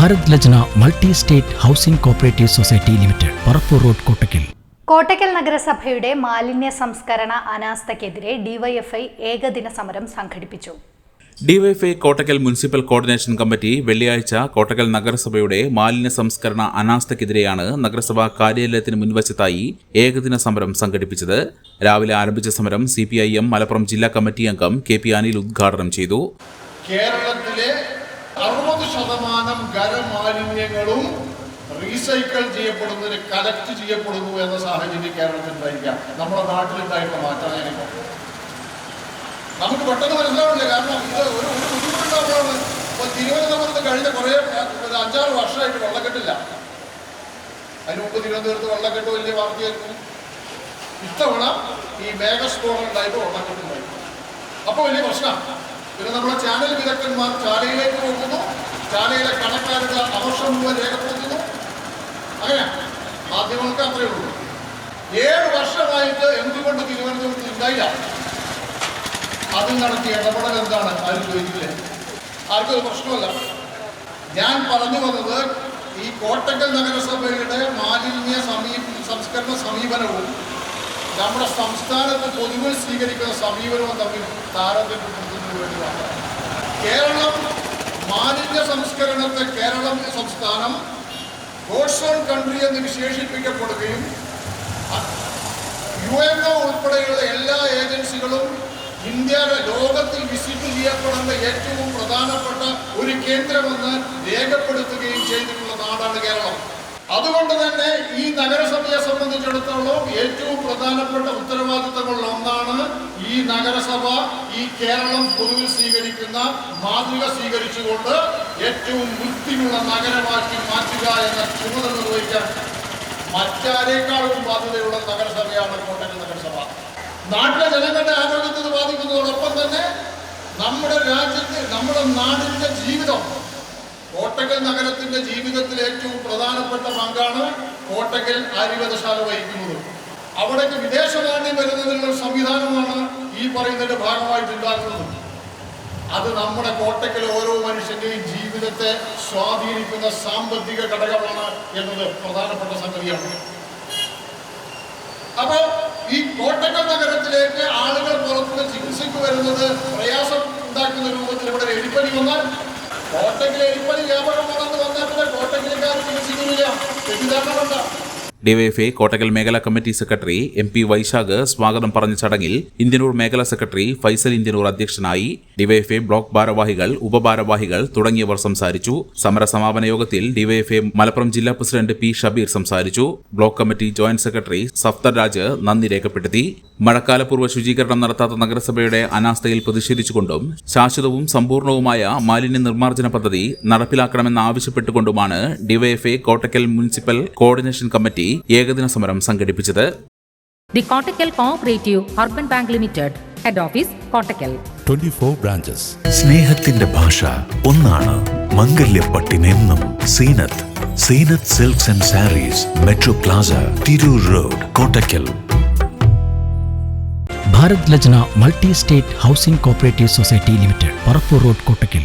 Bharat Lajna multi state housing cooperative society limited Parappur road Kottakkal. Kottakkal നഗരസഭയുടെ മാലിന്യ സംസ്കരണ അനാസ്ഥയ്ക്കെതിരെ ഡിവൈഎഫ്ഐ ഏകദിന സമരം സംഘടിപ്പിച്ചു. DYFI Kottakkal municipal coordination committee വെള്ളിയാഴ്ച കോട്ടക്കൽ നഗരസഭയുടെ മാലിന്യ സംസ്കരണ അനാസ്ഥയ്ക്കെതിരെയാണ് നഗരസഭാ കാര്യാലയത്തിന് മുൻവശത്തായി ഏകദിന സമരം സംഘടിപ്പിച്ചത്. രാവിലെ ആരംഭിച്ച സമരം സി മലപ്പുറം ജില്ലാ കമ്മിറ്റി അംഗം കെ പി അനിൽ ഉദ്ഘാടനം ചെയ്തു. കേരളത്തിലെ അറുപത് ശതമാനം ഖരമാലിന്യങ്ങളും റീസൈക്കിൾ ചെയ്യപ്പെടുന്നതിന് കലക്ട് ചെയ്യപ്പെടുന്നു എന്ന സാഹചര്യം കേരളത്തിൽ ഉണ്ടായിരിക്കാം നമ്മുടെ നാട്ടിലുണ്ടായിട്ടുള്ള മാറ്റം ഞാനിപ്പോൾ നമുക്ക് പെട്ടെന്ന് മനസ്സിലാവില്ല കാരണം ഇത് ഒരു ഒരു ബുദ്ധിമുട്ടുണ്ടാവുകയാണ്. ഇപ്പോൾ തിരുവനന്തപുരത്ത് കഴിഞ്ഞ കുറേ ഒരു അഞ്ചാറ് വർഷമായിട്ട് വെള്ളക്കെട്ടില്ല. അതിന് മുമ്പ് തിരുവനന്തപുരത്ത് വെള്ളക്കെട്ട് വലിയ വാർത്തയായിരുന്നു. ഇത്തവണ ഈ മേഘസ്ഫോടനം ഉണ്ടായിട്ട് വെള്ളക്കെട്ടുണ്ടായി അപ്പോൾ വലിയ പ്രശ്നമാണ്. പിന്നെ നമ്മളെ ചാനൽ വിദഗ്ധന്മാർ ചാലയിലേക്ക് പോകുന്നു. ചാലയിലെ കണക്കാരുടെ അവർഷം മുഴുവൻ രേഖപ്പെടുത്തുന്നു. അങ്ങനെ മാധ്യമങ്ങൾക്ക് അത്രയേ ഉള്ളൂ. ഏഴ് വർഷമായിട്ട് എന്തുകൊണ്ട് തിരുവനന്തപുരത്ത് ഉണ്ടായില്ല? അതിൽ നടത്തിയ ഇടപെടൽ എന്താണ്? ആരും ചോദിക്കില്ലേ ആർക്കും ഒരു പ്രശ്നമല്ല ഞാൻ പറഞ്ഞു വന്നത് ഈ കോട്ടക്കൽ നഗരസഭയുടെ മാലിന്യ സമീ സംസ്കരണ സമീപനവും നമ്മുടെ സംസ്ഥാനത്ത് പൊതുവിൽ സ്വീകരിക്കുന്ന സമീപനവും തമ്മിൽ താരതമ്യപ്പെടുത്തുന്നതിന് കേരളം മാലിന്യ സംസ്കരണത്തെ കേരളം സംസ്ഥാനം ഗോഡ്സ് ഓൺ കൺട്രി എന്ന് വിശേഷിപ്പിക്കപ്പെടുകയും യു എൻ ഒ ഉൾപ്പെടെയുള്ള എല്ലാ ഏജൻസികളും ഇന്ത്യയുടെ ലോകത്തിൽ വിസിറ്റ് ചെയ്യപ്പെടുന്ന ഏറ്റവും പ്രധാനപ്പെട്ട ഒരു കേന്ദ്രമെന്ന് രേഖപ്പെടുത്തുകയും ചെയ്തിട്ടുള്ള നാടാണ് കേരളം. അതുകൊണ്ട് തന്നെ ഈ നഗരസഭയെ സംബന്ധിച്ചിടത്തോളം ഏറ്റവും പ്രധാനപ്പെട്ട ഉത്തരവാദിത്തങ്ങളിൽ ഒന്നാണ് ഈ നഗരസഭ ഈ കേരളം പൊതുവിൽ സ്വീകരിക്കുന്ന മാതൃക സ്വീകരിച്ചുകൊണ്ട് ഏറ്റവും വൃത്തിയുള്ള നഗരമാക്കി മാറ്റുക എന്ന ചുമതല നിർവഹിക്കാൻ മറ്റാരേക്കാളും ബാധ്യതയുള്ള നഗരസഭയാണ് കോട്ടയം നഗരസഭ. നാട്ടിലെ ജനങ്ങളുടെ ആരോഗ്യത്തിന് ബാധിക്കുന്നതോടൊപ്പം തന്നെ നമ്മുടെ രാജ്യത്തെ നമ്മുടെ നാടിന്റെ ജീവിതം കോട്ടക്കൽ നഗരത്തിന്റെ ജീവിതത്തിൽ ഏറ്റവും പ്രധാനപ്പെട്ട പങ്കാണ് കോട്ടക്കൽ ആര്യവധശാല വഹിക്കുന്നത്. അവിടേക്ക് വിദേശ നാണ്യം വരുന്നതിനുള്ള സംവിധാനമാണ് ഈ പറയുന്നതിന്റെ ഭാഗമായിട്ട് ഉണ്ടാക്കുന്നത് അത് നമ്മുടെ കോട്ടക്കൽ ഓരോ മനുഷ്യന്റെയും ജീവിതത്തെ സ്വാധീനിക്കുന്ന സാമ്പത്തിക ഘടകമാണ് എന്നത് പ്രധാനപ്പെട്ട സംഗതിയാണ്. അപ്പോ ഈ കോട്ടക്കൽ നഗരത്തിലേക്ക് ആളുകൾ പുറത്തുനിന്ന് ചികിത്സയ്ക്ക് വരുന്നത് പ്രയാസം ഉണ്ടാക്കുന്ന രൂപത്തിൽ ഇവിടെ എലിപ്പനി വന്നാൽ കോട്ടക്കൽ എലിപ്പനി വ്യാപകമാണെന്ന് വന്നാൽ പിന്നെ കോട്ടക്കൽ മേഖലാ committee secretary M P Vaishakh സ്വാഗതം പറഞ്ഞ ചടങ്ങിൽ ഇന്ത്യനൂർ മേഖലാ സെക്രട്ടറി ഫൈസൽ ഇന്ത്യനൂർ അധ്യക്ഷനായി ഡിവൈഎഫ്ഐ ബ്ലോക്ക് ഭാരവാഹികൾ ഉപഭാരവാഹികൾ തുടങ്ങിയവർ സംസാരിച്ചു. സമര സമാപന യോഗത്തിൽ ഡിവൈഎഫ്ഐ മലപ്പുറം ജില്ലാ പ്രസിഡന്റ് പി ഷബീർ സംസാരിച്ചു. Block committee joint secretary Safdar Raj നന്ദി രേഖപ്പെടുത്തി. മഴക്കാലപൂർവ ശുചീകരണം നടത്താത്ത നഗരസഭയുടെ അനാസ്ഥയിൽ പ്രതിഷേധിച്ചുകൊണ്ടും ശാശ്വതവും സമ്പൂർണവുമായ മാലിന്യ നിർമ്മാർജന പദ്ധതി നടപ്പിലാക്കണമെന്ന് ആവശ്യപ്പെട്ടുകൊണ്ടുമാണ് DYFI Kottakkal municipal coordination committee ഏകദിന സമരം സംഘടിപ്പിച്ചത്. The Kottakkal Cooperative bank limited head office Kottakkal. Kottakkal. 24 branches. സ്നേഹത്തിന്റെ ഭാഷ ഒന്നാണ്. മംഗല്യപ്പട്ടിനെന്നും Zeenath. Zeenath silks and sarees metro plaza Tirur road Kottakkal. Bharat Lajna multi state housing cooperative society limited Parappur road Kottakkal.